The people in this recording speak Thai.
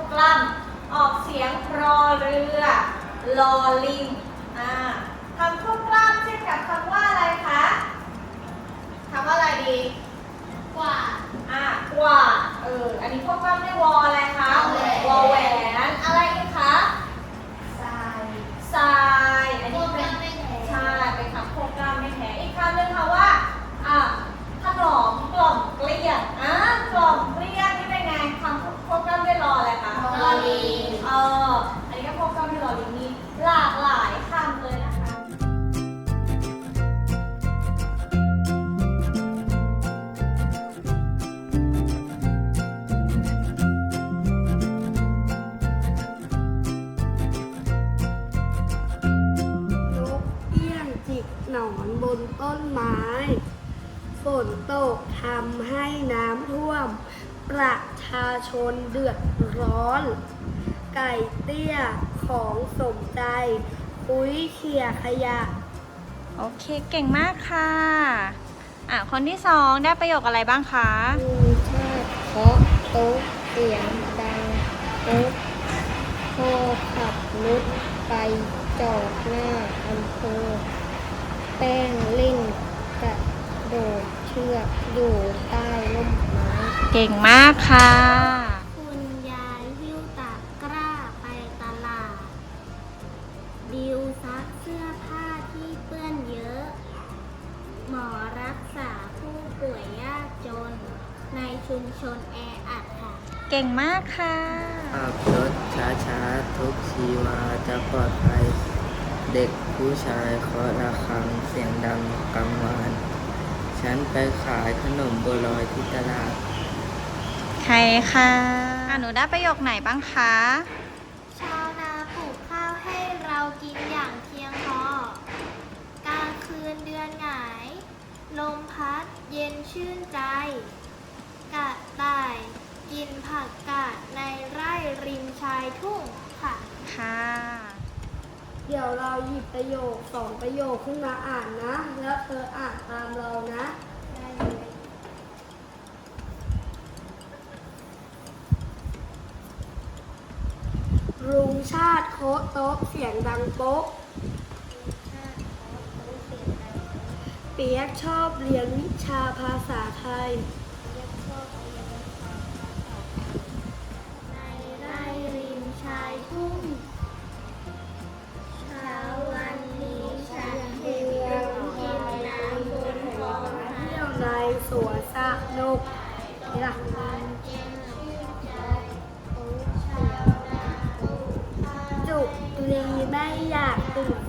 งคำควบกล้ำออกเสียงรอเรือลอลิงอ่าคำควบกล้ำเช่นกับคำว่าอะไรคะคำว่าอะไรดี กว่า อะกว่า เออ อันนี้ควบกล้ามด้วยวออะไร นบนต้นไม้ ฝนตกทำให้น้ำท่วม ประชาชนเดือดร้อน ไก่เตี้ยของสมใจ คุยเขี่ยขยะ โอเคเก่งมากค่ะ อะ คนที่สองได้ประโยคอะไรบ้างคะลุงชาติเคาะโต๊ะเสียงดังโต๊ะพ่อขับรถไปจอดหน้าอำเภอ แป้งเล่นกระโดดเชือกอยู่ใต้ร่มไม้เก่งมากค่ะ คุณยายหิ้วตะกร้าไปตลาด ดิวซักเสื้อผ้าที่เปื้อนเยอะ หมอรักษาผู้ป่วยยากจน ในชุมชนแออัดค่ะ เก่งมากค่ะ ขับรถช้าๆ ทุกชีวาจะปลอดภัย เด็ก ผู้ชายเคาะระฆังเสียงดังกังวานฉันไปขายขนมบัวลอยที่ตลาด ใครค่ะอะหนูได้ประโยคไหนบ้างคะ ชาวนาปลูกข้าวให้เรากินอย่างเพียงพอกลางคืนเดือนหงาย ลมพัดเย็นชื่นใจกระต่ายกินผักกาดในไร่ริมชายทุ่งค่ะค่ะ เดี๋ยวเราหยิบประโยคสองประโยคขึ้นมาอ่านนะ แล้วเธออ่านตามเรานะ ได้เลยรุงชาติโคโต๊ะเสียงดังโป๊ะ เปียกชอบเรียนวิชาภาษาไทย ในไร่ริมชายทุ่ง สนุกนี่ล่ะจุกจุลีไม่อยากตื่น